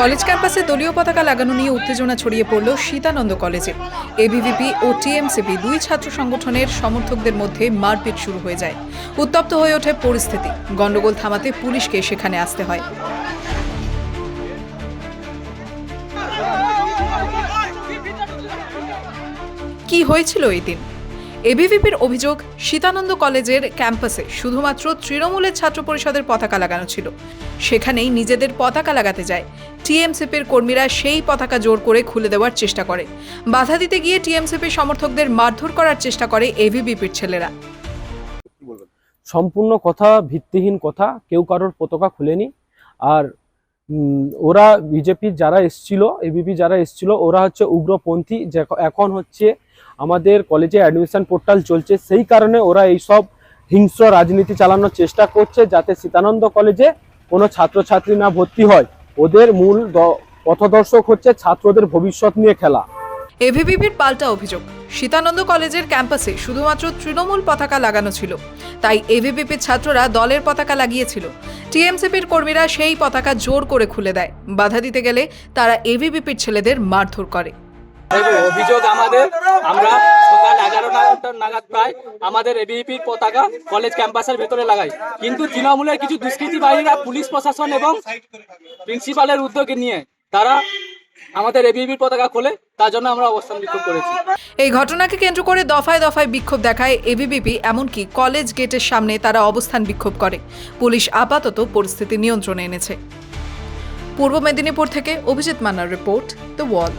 College ক্যাম্পাসে দলীয় পতাকা লাগানো নিয়ে উত্তেজনা ছড়িয়ে পড়ল সীতানন্দ কলেজে। এবিভিপি ও টিএমসিপি দুই ছাত্র সংগঠনের সমর্থকদের মধ্যে মারপিট শুরু হয়ে যায়। উত্তপ্ত হয়ে ওঠে পরিস্থিতি। গণ্ডগোল থামাতে পুলিশকে সেখানে আসতে হয়। কি হয়েছিল এই দিন? এবিভিপির অভিযোগ, সীতানন্দ কলেজের ক্যাম্পাসে শুধুমাত্র তৃণমূলের ছাত্র পরিষদের পতাকা লাগানো ছিল। সেখানেই নিজেদের পতাকা লাগাতে যায়। টিএমসিপির কর্মীরা সেই পতাকা জোর করে খুলে দেওয়ার চেষ্টা করে। বাধা দিতে গিয়ে টিএমসিপির সমর্থকদের মারধর করার চেষ্টা করে এবিভিপির ছেলেরা। সম্পূর্ণ কথা, ভিত্তিহীন কথা, কেউ কারোর পতাকা খুলেনি। আর ওরা বিজেপির যারা এসছিল, এবিপি যারা এসছিল, ওরা হচ্ছে উগ্রপন্থী এখন হচ্ছে আমাদের কলেজে অ্যাডমিশন পোর্টাল চলছে, সেই কারণে ওরা এইসব হিংস্র রাজনীতি চালানোর চেষ্টা করছে যাতে সীতানন্দ কলেজে কোনো ছাত্রছাত্রী না ভর্তি হয়। ওদের মূল পথদর্শক হচ্ছে ছাত্রদের ভবিষ্যৎ নিয়ে খেলা। এভিবিপির পাল্টা অভিযোগ, সীতানন্দ কলেজের ক্যাম্পাসে শুধুমাত্র তৃণমূল পতাকা লাগানো ছিল, তাই এভিবিপির ছাত্ররা দলের পতাকা লাগিয়েছিল। টিএমসিপির কর্মীরা সেই পতাকা জোর করে খুলে দেয়, বাধা দিতে গেলে তারা এভিবিপির ছেলেদের মারধর করে। অভিযোগ আমাদের। আমরা সকাল এগারোটা নাগাদ প্রায় আমাদের এবিপির পতাকা কলেজ ক্যাম্পাসের ভেতরে লাগাই। কিন্তু তৃণমূলের কিছু দুষ্কৃতিবাহীরা পুলিশ প্রশাসন এবং প্রিন্সিপালের উদ্যোগে নিয়ে তারা আমাদের এবিপির পতাকা খোলে, তার জন্য আমরা অবস্থান বিক্ষোভ করেছি। এই ঘটনাকে কেন্দ্র করে দফায় দফায় বিক্ষোভ দেখায় এবিভিপি এমনকি কলেজ গেটের সামনে তারা অবস্থান বিক্ষোভ করে। পুলিশ আপাতত পরিস্থিতি নিয়ন্ত্রণে এনেছে। পূর্ব মেদিনীপুর থেকে অভিজিৎ মান্নার রিপোর্ট দ্য ওয়াল